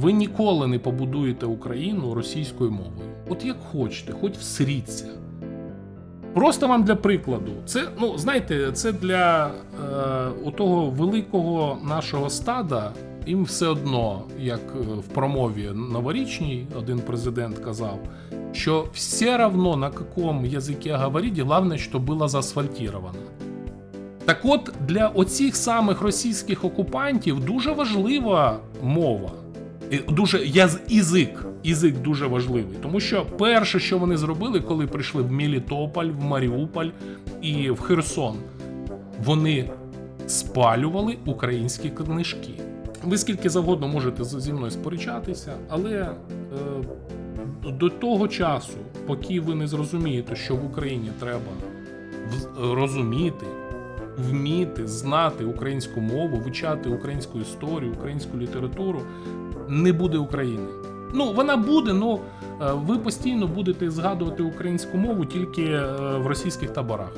Ви ніколи не побудуєте Україну російською мовою. От як хочете, хоч всріться. Просто вам для прикладу. Це, ну, знаєте, це для е, того великого нашого стада. Їм все одно, як е, в промові новорічній один президент казав, що все равно на якому язикі говорить, головне, що було заасфальтировано. Так от для оцих самих російських окупантів дуже важлива мова. Дуже яз, язик. Язик дуже важливий. Тому що перше, що вони зробили, коли прийшли в Мелітополь, в Маріуполь і в Херсон, вони спалювали українські книжки. Ви скільки завгодно можете зі мною сперечатися, але е, до того часу, поки ви не зрозумієте, що в Україні треба розуміти, вміти, знати українську мову, вивчати українську історію, українську літературу, не буде України. Ну, вона буде, але ви постійно будете згадувати українську мову тільки е, в російських таборах.